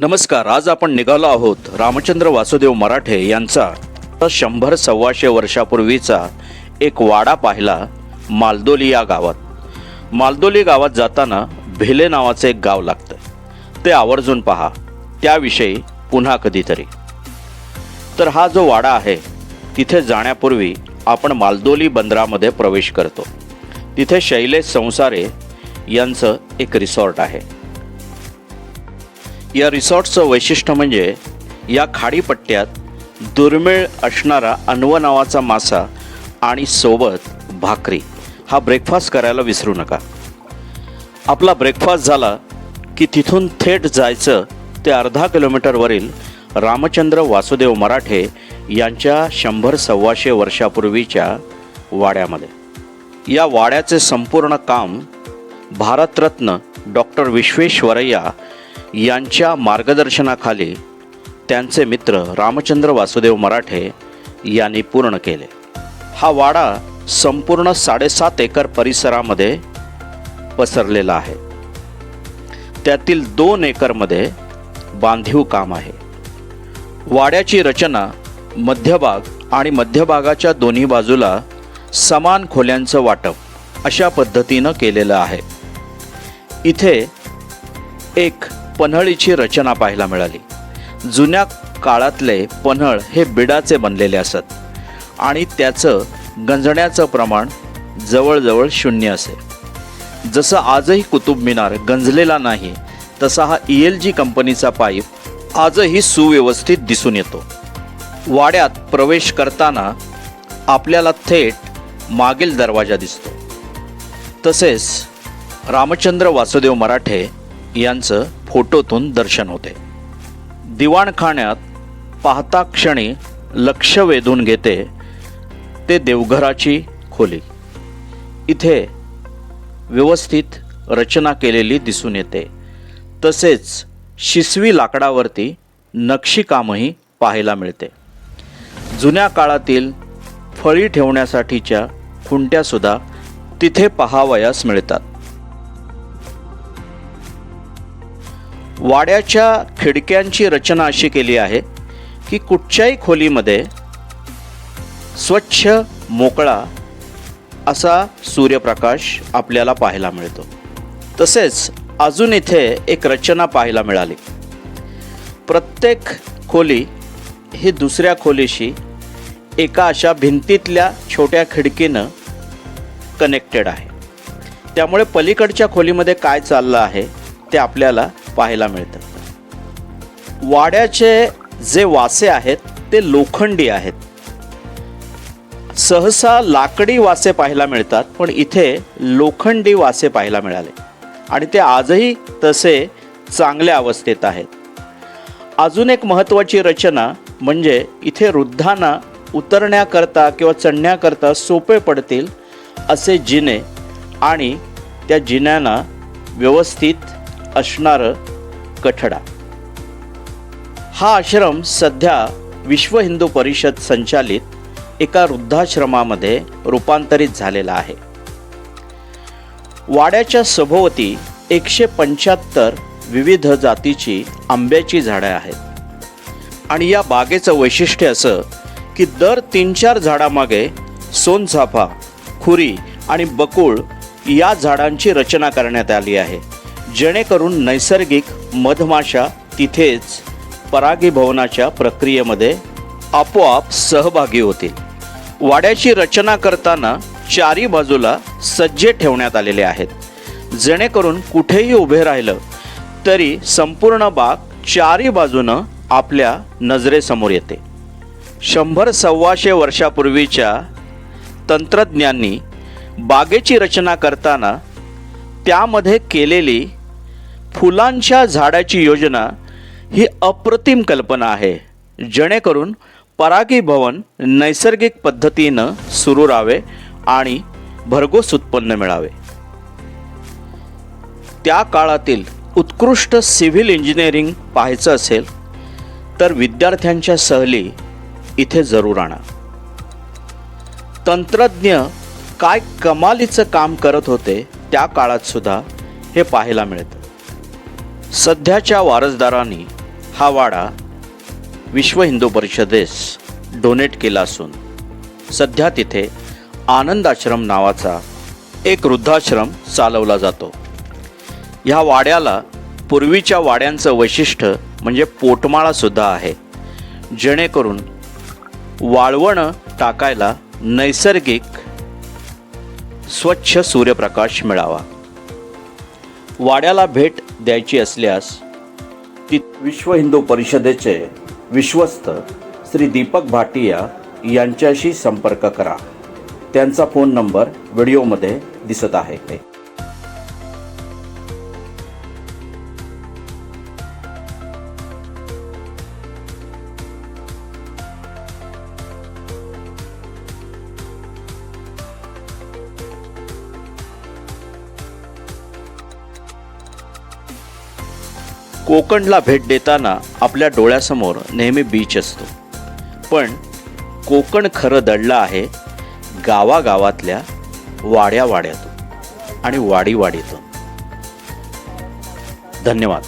नमस्कार आज आपण निघालो आहोत रामचंद्र वासुदेव मराठे यांचा शंभर सव्वाशे वर्षापूर्वीचा एक वाडा पाहिला मालदोली या गावात. मालदोली गावात जाताना भेले नावाचं एक गाव लागतं. ते आवर्जून पहा त्याविषयी पुन्हा कधीतरी. तर हा जो वाडा आहे तिथे जाण्यापूर्वी आपण मालदोली बंदरामध्ये प्रवेश करतो. तिथे शैलेश संसारे यांचं एक रिसॉर्ट आहे. या रिसॉर्टचं वैशिष्ट्य म्हणजे या खाडीपट्ट्यात दुर्मिळ असणारा अन्व नावाचा मासा आणि सोबत भाकरी. हा ब्रेकफास्ट करायला विसरू नका. आपला ब्रेकफास्ट झाला की तिथून थेट जायचं ते अर्धा किलोमीटरवरील रामचंद्र वासुदेव मराठे यांच्या शंभर सव्वाशे वर्षापूर्वीच्या वाड्यामध्ये. या वाड्याचे संपूर्ण काम भारतरत्न डॉक्टर विश्वेश्वरय्या यांच्या मार्गदर्शनाखाली त्यांचे मित्र रामचंद्र वासुदेव मराठे यांनी पूर्ण केले. हा वाडा संपूर्ण साडेसात एकर परिसरामध्ये पसरलेला आहे. त्यातील दोन एकरमध्ये बांधीव काम आहे. वाड्याची रचना मध्यभाग आणि मध्यभागाच्या दोन्ही बाजूला समान खोल्यांचं वाटप अशा पद्धतीनं केलेलं आहे. इथे एक पन्हळीची रचना पाहायला मिळाली. जुन्या काळातले पन्हळ हे बिडाचे बनलेले असत आणि त्याचं गंजण्याचं प्रमाण जवळजवळ शून्य असे. जसं आजही कुतुब मिनार गंजलेला नाही तसा हा ई एल जी कंपनीचा पाईप आजही सुव्यवस्थित दिसून येतो. वाड्यात प्रवेश करताना आपल्याला थेट मागील दरवाजा दिसतो. तसेच रामचंद्र वासुदेव मराठे यांचं फोटोतून दर्शन होते. दिवाणखाण्यात पाहता क्षणी लक्ष वेधून घेते ते देवघराची खोली. इथे व्यवस्थित रचना केलेली दिसून येते. तसेच शिसवी लाकडावरती नक्षीकामही पाहायला मिळते. जुन्या काळातील फळी ठेवण्यासाठीच्या खुंट्यासुद्धा तिथे पहावयास मिळतात. वाड्याच्या खिडक्यांची रचना अशी केली आहे की कुठच्याही खोलीमध्ये स्वच्छ मोकळा असा सूर्यप्रकाश आपल्याला पाहायला मिळतो. तसेच अजून इथे एक रचना पाहायला मिळाली. प्रत्येक खोली ही दुसऱ्या खोलीशी एका अशा भिंतीतल्या छोट्या खिडकीनं कनेक्टेड आहे. त्यामुळे पलीकडच्या खोलीमध्ये काय चाललं आहे? ते आपल्याला पाहायला मिळतं वाड्याचे जे वासे आहेत ते लोखंडी आहेत. सहसा लाकडी वासे पाहायला मिळतात पण इथे लोखंडी वासे पाहायला मिळाले. आणि ते आजही तसे चांगल्या अवस्थेत आहेत. अजून एक महत्त्वाची रचना म्हणजे इथे वृद्धांना उतरण्याकरता किंवा चढण्याकरता सोपे पडतील असे जिने आणि त्या जिन्यांना व्यवस्थित असणारं कठडा. हा आश्रम सध्या विश्व हिंदू परिषद संचालित एका वृद्धाश्रमामध्ये रूपांतरित झालेला आहे. वाड्याच्या सभोवती एकशे पंच्याहत्तर विविध जातीची आंब्याची झाडं आहेत. आणि या बागेचं वैशिष्ट्य असं की दर तीन चार झाडामागे सोनचाफा खुरी आणि बकुळ या झाडांची रचना करण्यात आली आहे. जेणेकरून नैसर्गिक मधमाशा तिथेच परागीभवनाच्या प्रक्रियेमध्ये आपोआप सहभागी होतील. वाड्याची रचना करताना चारी बाजूला सज्जे ठेवण्यात आलेले आहेत. जेणेकरून कुठेही उभे राहिलं तरी संपूर्ण बाग चारी बाजूनं आपल्या नजरेसमोर येते. शंभर सव्वाशे वर्षापूर्वीच्या तंत्रज्ञांनी बागेची रचना करताना त्यामध्ये केलेली फुलांच्या झाडाची योजना ही अप्रतिम कल्पना आहे. जेणेकरून परागीभवन नैसर्गिक पद्धतीनं सुरू राहावे आणि भरघोस उत्पन्न मिळावे. त्या काळातील उत्कृष्ट सिव्हिल इंजिनिअरिंग पाहायचं असेल तर विद्यार्थ्यांच्या सहली इथे जरूर आणा. तंत्रज्ञ काय कमालीचं काम करत होते त्या काळात सुद्धा हे पाहायला मिळतं. सध्याच्या वारसदारांनी हा वाडा विश्व हिंदू परिषदेस डोनेट केला असून सध्या तिथे आनंद आश्रम नावाचा एक वृद्धाश्रम चालवला जातो. ह्या वाड्याला पूर्वीच्या वाड्यांचं वैशिष्ट्य म्हणजे पोटमाळासुद्धा आहे. जेणेकरून वाळवणं टाकायला नैसर्गिक स्वच्छ सूर्यप्रकाश मिळावा. वाड्याला भेट द्यायची असल्यास ती विश्व हिंदू परिषदेचे विश्वस्त श्री दीपक भाटिया यांच्याशी संपर्क करा. त्यांचा फोन नंबर व्हिडिओमध्ये दिसत आहे. कोकणला भेट देताना आपल्या डोळ्यासमोर नेहमी बीच असतो. पण कोकण खरं दडलं आहे गावागावातल्या वाड्या वाड्यातून आणि वाडीवाडीतून. धन्यवाद.